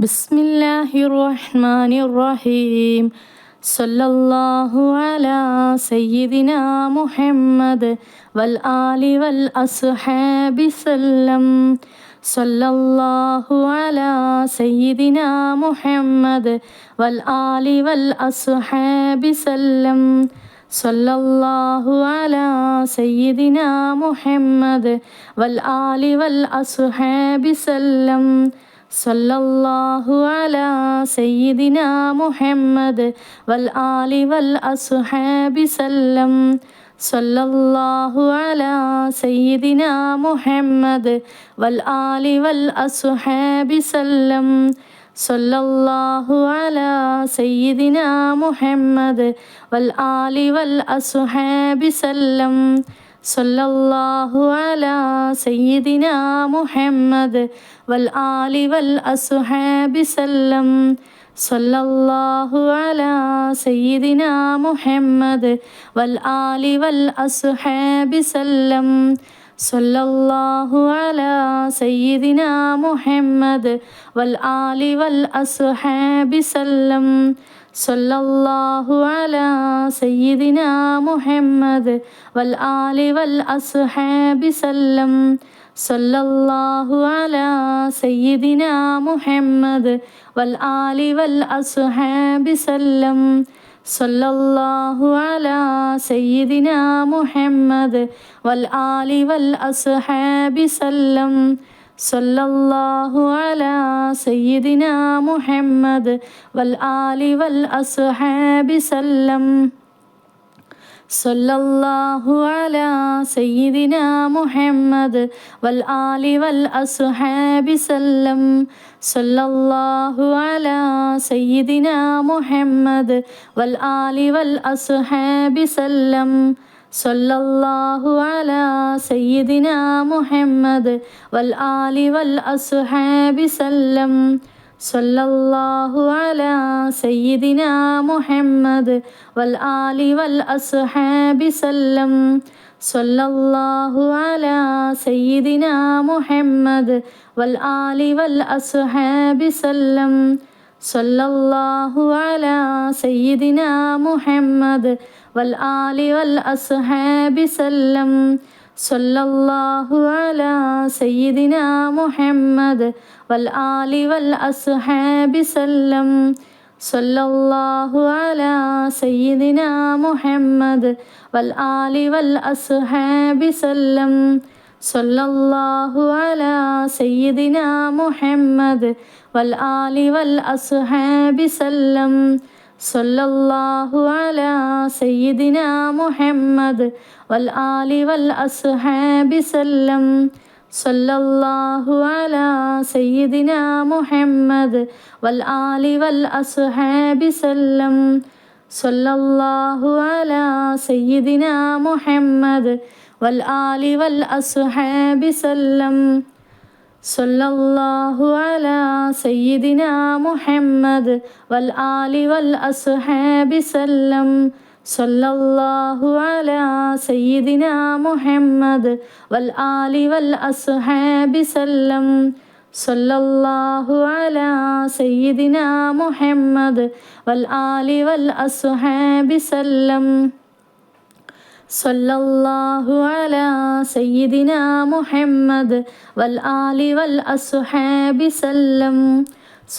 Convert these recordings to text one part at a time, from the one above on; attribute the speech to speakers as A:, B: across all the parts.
A: بسم الله الرحمن الرحيم صلى الله على سيدنا محمد والآل والأصحاب سلم صلى الله على سيدنا محمد والآل والأصحاب سلم صلى الله على سيدنا محمد والآل والأصحاب سلم സല്ലല്ലാഹു അലാ സയ്യിദിന മുഹമ്മദ് വൽ ആലി വൽ അസുഹാബി സല്ലം. സല്ലല്ലാഹു അലാ സയ്യിദിന മുഹമ്മദ് വൽ ആലി വൽ അസുഹാബി സല്ലം. സല്ലല്ലാഹു അലാ സയ്യിദിന മുഹമ്മദ് വൽ ആലി വൽ അസുഹാബി സല്ലം. സല്ലല്ലാഹു അലാ സയ്യിദിന മുഹമ്മദ് വൽ ആലി വൽ അസുഹാബി സല്ലം. സല്ലല്ലാഹു അലാ സയ്യിദിന മുഹമ്മദ് വൽ ആലി വൽ അസുഹാബി സല്ലം. സൊല്ലാഹു അല സയ്യിദിന മുഹമ്മദ് വൽ ആലി വൽ അസുഹാബി സല്ലം. സൊല്ലാഹു അല സയ്യിദിന മുഹമ്മദ് വൽ ആലി വൽ അസുഹാബി സല്ലം. സൊല്ലാഹു അല സയ്യിദിന മുഹമ്മദ് വൽ ആലി വൽ അസുഹാബി സല്ലം. സല്ലല്ലാഹു അലാ സയ്യിദിന മുഹമ്മദ് വൽ ആലി വൽ അസ്ഹാബി സല്ലം. സല്ലല്ലാഹു അലാ സയ്യിദിന മുഹമ്മദ് വൽ ആലി വൽ അസ്ഹാബി സല്ലം. സല്ലല്ലാഹു അലാ സയ്യിദിന മുഹമ്മദ് വൽ ആലി വൽ അസ്ഹാബി സല്ലം. സല്ലല്ലാഹു അലാ സയ്യിദിന മുഹമ്മദ് വൽ ആലി വൽ അസ്ഹാബി സല്ലം. സല്ലല്ലാഹു അലാ സയ്യിദിന മുഹമ്മദ് വൽ ആലി വൽ അസ്ഹാബി സല്ലം. സല്ലല്ലാഹു അല സയ്യിദിനാ മുഹമ്മദ് വൽ ആലി വൽ അസ്ഹാബി സല്ലം. സല്ലല്ലാഹു അല സയ്യിദിനാ മുഹമ്മദ് വൽ ആലി വൽ അസ്ഹാബി സല്ലം. സല്ലല്ലാഹു അല സയ്യിദിനാ മുഹമ്മദ് വൽ ആലി വൽ അസ്ഹാബി സല്ലം. സല്ലല്ലാഹു അലാ സയ്യിദിനാ മുഹമ്മദ് വൽ ആലി വൽ അസ്ഹാബി സല്ലം. സല്ലല്ലാഹു അലാ സയ്യിദിനാ മുഹമ്മദ് വൽ ആലി വൽ അസ്ഹാബി സല്ലം. സല്ലല്ലാഹു അലാ സയ്യിദിനാ മുഹമ്മദ് വൽ ആലി വൽ അസ്ഹാബി സല്ലം. സല്ലല്ലാഹു അലാ സയ്യിദിനാ മുഹമ്മദ് വൽ ആലി വൽ അസ്ഹാബി സല്ലം. സല്ലല്ലാഹു അലാ സയ്യിദിനാ മുഹമ്മദ് വൽ ആലി വൽ അസ്ഹാബി സല്ലം. സല്ലല്ലാഹു അലാ സയ്യിദിനാ മുഹമ്മദ് വൽ ആലി വൽ അസ്ഹാബി സല്ലം. സല്ലല്ലാഹു അലാ സയ്യിദിനാ മുഹമ്മദ് വൽ ആലി വൽ അസ്ഹാബി സല്ലം. സല്ലല്ലാഹു അലാ സയ്യിദിനാ മുഹമ്മദ് വൽ ആലി വൽ അസ്ഹാബി സല്ലം. സല്ലല്ലാഹു അലാ സയ്യിദിനാ മുഹമ്മദ് വൽ ആലി വൽ അസ്ഹാബി സല്ലം. സല്ലല്ലാഹു അലാ സയ്യിദിന മുഹമ്മദ് വൽ ആലി വൽ അസുഹാബി സല്ലം.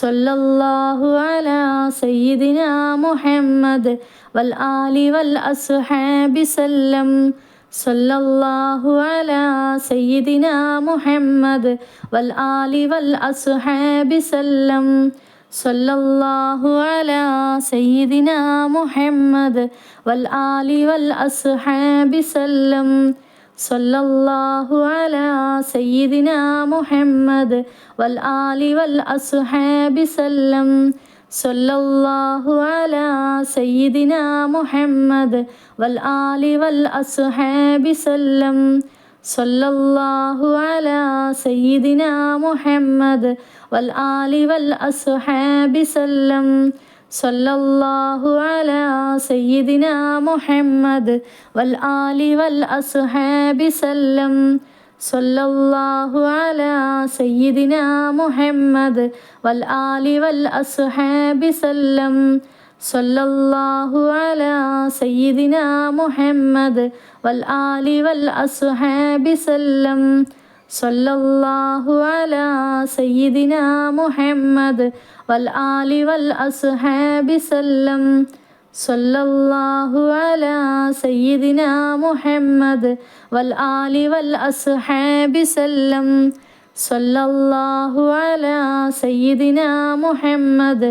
A: സല്ലല്ലാഹു അലാ സയ്യിദിന മുഹമ്മദ് വൽ ആലി വൽ അസുഹാബി സല്ലം. സല്ലല്ലാഹു അലാ സയ്യിദിന മുഹമ്മദ് വൽ ആലി വൽ അസുഹാബി സല്ലം. സല്ലല്ലാഹു അലാ സയ്യിദിന മുഹമ്മദ് വൽ ആലി വൽ അസ്ഹാബി സല്ലം. സല്ലല്ലാഹു അലാ സയ്യിദിന മുഹമ്മദ് വൽ ആലി വൽ അസ്ഹാബി സല്ലം. സല്ലല്ലാഹു അലാ സയ്യിദിന മുഹമ്മദ് വൽ ആലി വൽ അസ്ഹാബി സല്ലം. സല്ലല്ലാഹു അലാ സയ്യിദിന മുഹമ്മദ് വൽ ആലി വൽ അസ്ഹാബി സല്ലം. സല്ലല്ലാഹു അലാ സയ്യിദിന മുഹമ്മദ് വൽ ആലി വൽ അസ്ഹാബി സല്ലം. സല്ലല്ലാഹു അലാ സയ്യിദിന മുഹമ്മദ് വൽ ആലി വൽ അസ്ഹാബി സല്ലം. സല്ലല്ലാഹു അല സയ്യിദിന മുഹമ്മദ് വൽ ആലി വൽ അസുഹാബി സല്ലം. സല്ലല്ലാഹു അല സയ്യിദിന മുഹമ്മദ് വൽ ആലി വൽ അസുഹാബി സല്ലം. സല്ലല്ലാഹു അല സയ്യിദിന മുഹമ്മദ് വൽ ആലി വൽ അസുഹാബി സല്ലം. സല്ലല്ലാഹു അല സയ്യിദിന മുഹമ്മദ്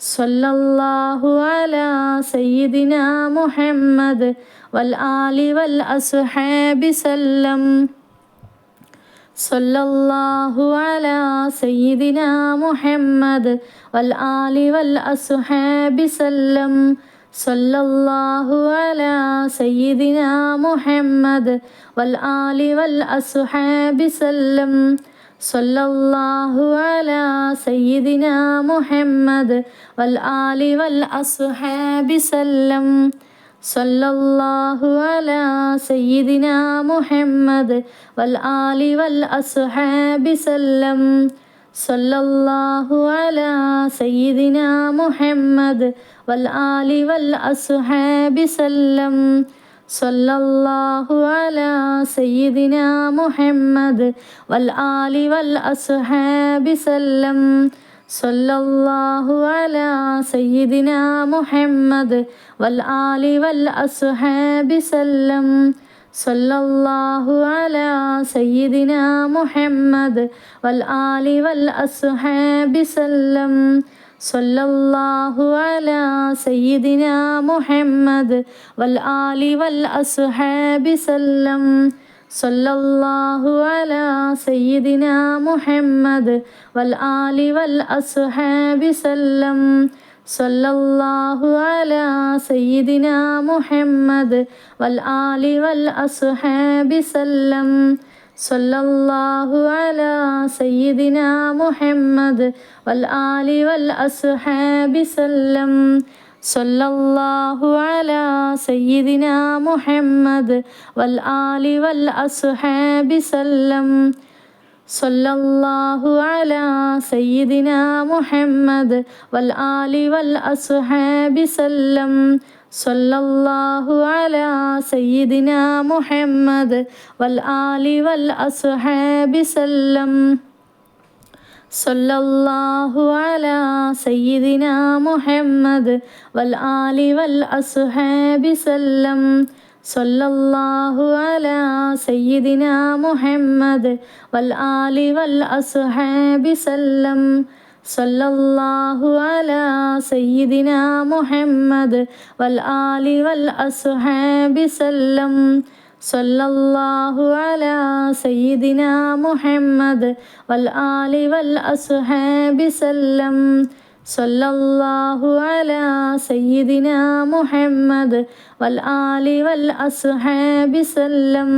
A: സല്ലല്ലാഹു അലാ സയ്യിദിന മുഹമ്മദ് വൽ ആലി വൽ അസ്ഹാബി സല്ലം സല്ലല്ലാഹു അലാ സയ്യിദിന മുഹമ്മദ് വൽ ആലി വൽ അസ്ഹാബി സല്ലം സല്ലല്ലാഹു അലാ സയ്യിദിന മുഹമ്മദ് വൽ ആലി വൽ അസ്ഹാബി സല്ലം സല്ലല്ലാഹു അലാ സയ്യിദിന മുഹമ്മദ് വൽ ആലി വൽ അസ്ഹാബി സല്ലം. സല്ലല്ലാഹു അലാ സയ്യിദിന മുഹമ്മദ് വൽ ആലി വൽ അസ്ഹാബി സല്ലം. സല്ലല്ലാഹു അലാ സയ്യിദിന മുഹമ്മദ് വൽ ആലി വൽ അസ്ഹാബി സല്ലം. സല്ലല്ലാഹു സയ്യിദിന മുഹമ്മദ് വൽ ആലി വൽ അസ്ഹാബി സല്ലം സല്ലല്ലാഹു അല സയ്യിദിന മുഹമ്മദ് വൽ ആലി വൽ അസ്ഹാബി സല്ലം സല്ലല്ലാഹു അല സയ്യിദിന മുഹമ്മദ് വൽ ആലി വൽ അസ്ഹാബി സല്ലം സല്ലല്ലാഹു അലാ സയ്യിദിന മുഹമ്മദ് വൽ ആലി വൽ അസ്ഹാബി സല്ലം. സല്ലല്ലാഹു അലാ സയ്യിദിന മുഹമ്മദ് വൽ ആലി വൽ അസ്ഹാബി സല്ലം. സല്ലല്ലാഹു അലാ സയ്യിദിന മുഹമ്മദ് വൽ ആലി വൽ അസ്ഹാബി സല്ലം. സല്ലല്ലാഹു അലാ സയ്യിദിന മുഹമ്മദ് വൽ ആലി വൽ അസ്ഹാബി സല്ലം. സല്ലല്ലാഹു അലാ സയ്യിദിന മുഹമ്മദ് വൽ ആലി വൽ അസ്ഹാബി സല്ലം. സല്ലല്ലാഹു അലാ സയ്യിദിന മുഹമ്മദ് വൽ ആലി വൽ അസ്ഹാബി സല്ലം. സല്ലല്ലാഹു അല സയ്യിദിന മുഹമ്മദ് വൽ ആലി വൽ അസ്ഹാബി സല്ലം. സല്ലല്ലാഹു അല സയ്യിദിന മുഹമ്മദ് വൽ ആലി വൽ അസ്ഹാബി സല്ലം. സല്ലല്ലാഹു അല സയ്യിദിന മുഹമ്മദ് വൽ ആലി സല്ലല്ലാഹു അലാ സയ്യിദിന മുഹമ്മദ് വൽ ആലി വൽ അസ്ഹാബി സല്ലം. സല്ലല്ലാഹു അലാ സയ്യിദിന മുഹമ്മദ് വൽ ആലി വൽ അസ്ഹാബി സല്ലം. സല്ലല്ലാഹു അലാ സയ്യിദിന മുഹമ്മദ് വൽ ആലി വൽ അസ്ഹാബി സല്ലം.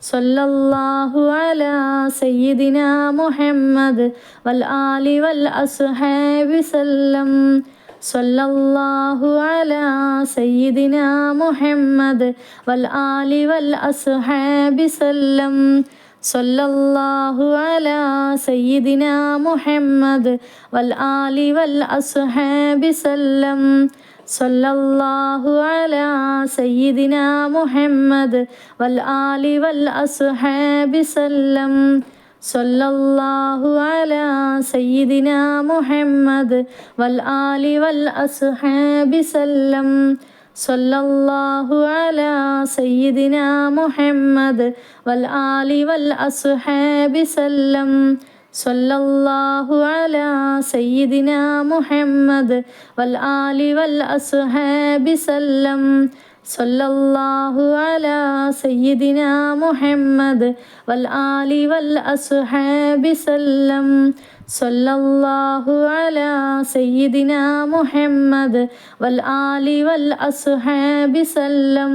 A: സല്ലല്ലാഹു അലാ സയ്യിദിന മുഹമ്മദ് വൽ ആലി വൽ അസ്ഹാബി സല്ലം സല്ലല്ലാഹു അലാ സയ്യിദിന മുഹമ്മദ് വൽ ആലി വൽ അസ്ഹാബി സല്ലം സല്ലല്ലാഹു അലാ സയ്യിദിന മുഹമ്മദ് വൽ ആലി വൽ അസ്ഹാബി സല്ലം സല്ലല്ലാഹു അലാ സയ്യിദിന മുഹമ്മദ് വൽ ആലി വൽ അസ്ഹാബി സല്ലം. സല്ലല്ലാഹു അലാ സയ്യിദിന മുഹമ്മദ് വൽ ആലി വൽ അസ്ഹാബി സല്ലം. സല്ലല്ലാഹു അലാ സയ്യിദിന മുഹമ്മദ് വൽ ആലി വൽ അസ്ഹാബി സല്ലം. സല്ലല്ലാഹു അലാ സയ്യിദിന മുഹമ്മദ് വൽ ആലി വൽ അസ്ഹാബി സല്ലം. സല്ലല്ലാഹു അലാ സയ്യിദിന മുഹമ്മദ് വൽ ആലി വൽ അസ്ഹാബി സല്ലം. സല്ലല്ലാഹു അലാ സയ്യിദിന മുഹമ്മദ് വൽ ആലി വൽ അസ്ഹാബി സല്ലം.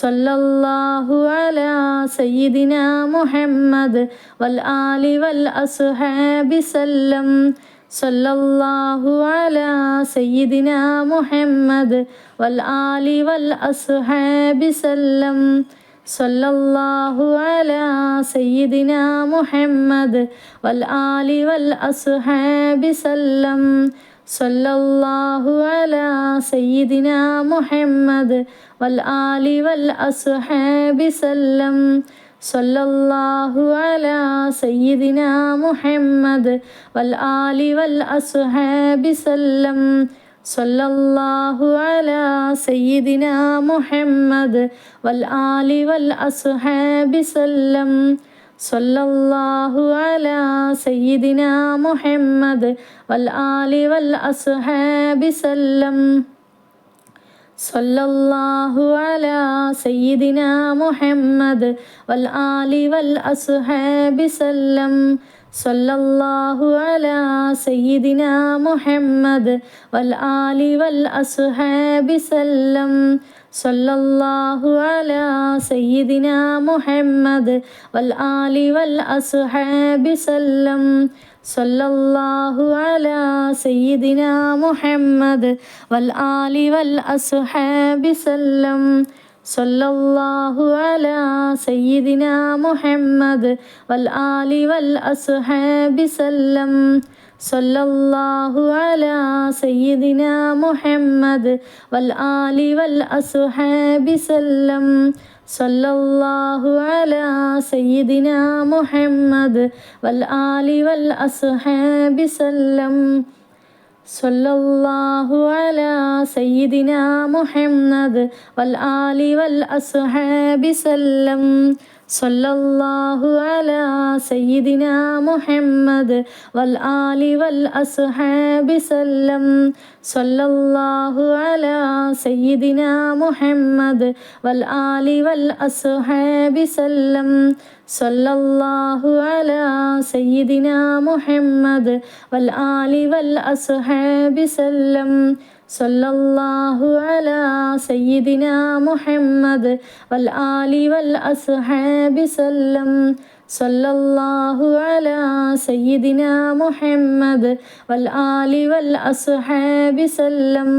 A: സല്ലല്ലാഹു അലാ സയ്യിദിന മുഹമ്മദ് വൽ ആലി വൽ അസ്ഹാബി സല്ലം. സല്ലല്ലാഹു അലാ സയ്യിദിന മുഹമ്മദ് വൽ ആലി വൽ അസ്ഹാബി സല്ലം. സല്ലല്ലാഹു അലാ സയ്യിദിന മുഹമ്മദ് വൽ ആലി വൽ അസ്ഹാബി സല്ലം. സല്ലല്ലാഹു അലാ സയ്യിദിന മുഹമ്മദ് വൽ ആലി വൽ അസ്ഹാബി സല്ലം. സല്ലല്ലാഹു അലാ സയ്യിദിന മുഹമ്മദ് വൽ ആലി വൽ അസ്ഹാബി സല്ലം. സല്ലല്ലാഹു അലാ സയ്യിദിന മുഹമ്മദ് വൽ ആലി വൽ അസ്ഹാബി സല്ലം. സല്ലല്ലാഹു അലാ സയ്യിദിന മുഹമ്മദ് വൽ ആലി വൽ അസ്ഹാബി സല്ലം. സല്ലല്ലാഹു അലാ സയ്യിദിന മുഹമ്മദ് വൽ ആലി വൽ അസ്ഹാബി സല്ലം. സല്ലല്ലാഹു അലാ സയ്യിദിന മുഹമ്മദ് വൽ ആലി വൽ അസ്ഹാബി സല്ലം. സല്ലല്ലാഹു അലാ സയ്യിദിന മുഹമ്മദ് വൽ ആലി വൽ അസ്ഹാബി സല്ലം. സല്ലല്ലാഹു അലാ സയ്യിദിന മുഹമ്മദ് വൽ ആലി വൽ അസ്ഹാബി സല്ലം. സല്ലല്ലാഹു അലാ സയ്യിദിന മുഹമ്മദ് വൽ ആലി വൽ അസ്ഹാബി സല്ലം. സല്ലല്ലാഹു അലാ സയ്യിദിന മുഹമ്മദ് വൽ ആലി വൽ അസ്ഹാബി സല്ലം. സല്ലല്ലാഹു അലാ സയ്യിദിന മുഹമ്മദ് വൽ ആലി വൽ അസ്ഹാബി സല്ലം. സല്ലല്ലാഹു അലാ സയ്യിദിന മുഹമ്മദ് വൽ ആലി വൽ അസ്ഹാബി സല്ലം സല്ലല്ലാഹു അലാ സയ്യിദിന മുഹമ്മദ് വൽ ആലി വൽ അസ്ഹാബി സല്ലം. സല്ലല്ലാഹു അലാ സയ്യിദിന മുഹമ്മദ് വൽ ആലി വൽ അസ്ഹാബി സല്ലം. സല്ലല്ലാഹു അലാ സയ്യിദിന മുഹമ്മദ് വൽ ആലി വൽ അസ്ഹാബി സല്ലം. സല്ലല്ലാഹു അലാ സയ്യിദിനാ മുഹമ്മദ് വൽ ആലി വൽ അസ്ഹാബി സല്ലം സല്ലല്ലാഹു അലാ സയ്യിദിന മുഹമ്മദ് വൽ ആലി വൽ അസ്ഹാബി സല്ലം.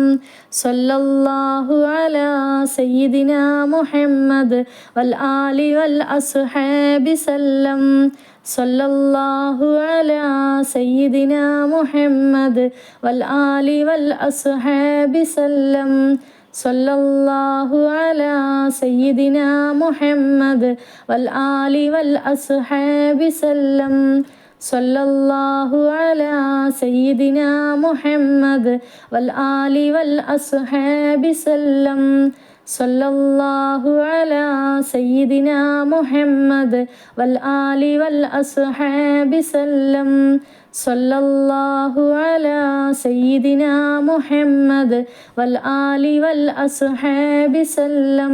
A: സല്ലല്ലാഹു അലാ സയ്യിദിന മുഹമ്മദ് വൽ ആലി വൽ അസ്ഹാബി സല്ലം. സല്ലല്ലാഹു അലാ സയ്യിദിന മുഹമ്മദ് വൽ ആലി വൽ അസ്ഹാബി സല്ലം. സല്ലല്ലാഹു അലാ സയ്യിദിന മുഹമ്മദ് വൽ ആലി വൽ അസ്ഹാബി സല്ലം. സല്ലല്ലാഹു അലാ സയ്യിദിന മുഹമ്മദ് വൽ ആലി വൽ അസ്ഹാബി സല്ലം. സല്ലല്ലാഹു അലാ സയ്യിദിന മുഹമ്മദ് വൽ ആലി വൽ അസ്ഹാബി സല്ലം. സല്ലല്ലാഹു അലാ മുഹമ്മദ് വൽ ആലി വൽ അസ്ഹാബി സല്ലം.